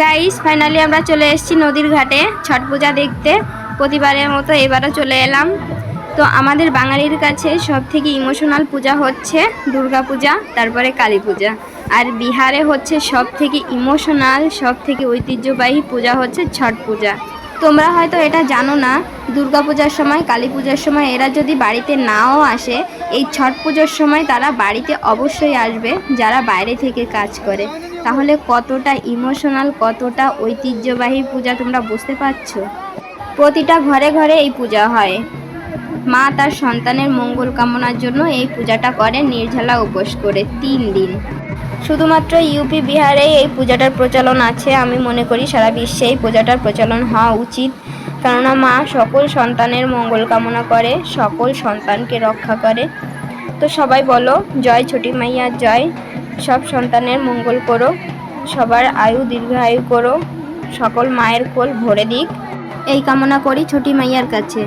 Guys finally আমরা চলে এসেছি নদীর ঘাটে ছট পূজা দেখতে। প্রতিবারের মতো এবারও চলে এলাম। তো আমাদের বাঙালির কাছে সব থেকে ইমোশনাল পূজা হচ্ছে দুর্গা পূজা তারপরে কালী পূজা আর বিহারে হচ্ছে সব থেকে ইমোশনাল সব থেকে ঐতিহ্যবাহী পূজা হচ্ছে ছট পূজা। তোমরা হয়তো এটা জানো না, দুর্গা পূজার সময়, কালী পূজার সময় এরা যদি বাড়িতে নাও আসে, এই ছট পুজোর সময় তারা বাড়িতে অবশ্যই আসবে, যারা বাইরে থেকে কাজ করে। তাহলে কতটা ইমোশনাল কতটা ঐতিহ্যবাহী পূজা তোমরা বুঝতে পারছ? প্রতিটা ঘরে ঘরে এই পূজা হয়। মা তার সন্তানের মঙ্গল কামনার জন্য এই পূজাটা করে, নির্ঝালা উপোস করে, তিন দিন। শুধুমাত্র ইউপি বিহারেই এই পূজাটার প্রচলন আছে, আমি মনে করি সারা বিশ্বে এই পূজাটার প্রচলন হওয়া উচিত। কেননা মা সকল সন্তানের মঙ্গল কামনা করে, সকল সন্তানকে রক্ষা করে। তো সবাই বলো, জয় ছুটি মাইয়া, জয়। সব সন্তানের মঙ্গল করো, সবার আয়ু দীর্ঘায়ু করো, সকল মায়ের কোল ভরে দিক। এই কামনা করি ছুটি মাইয়ার কাছে।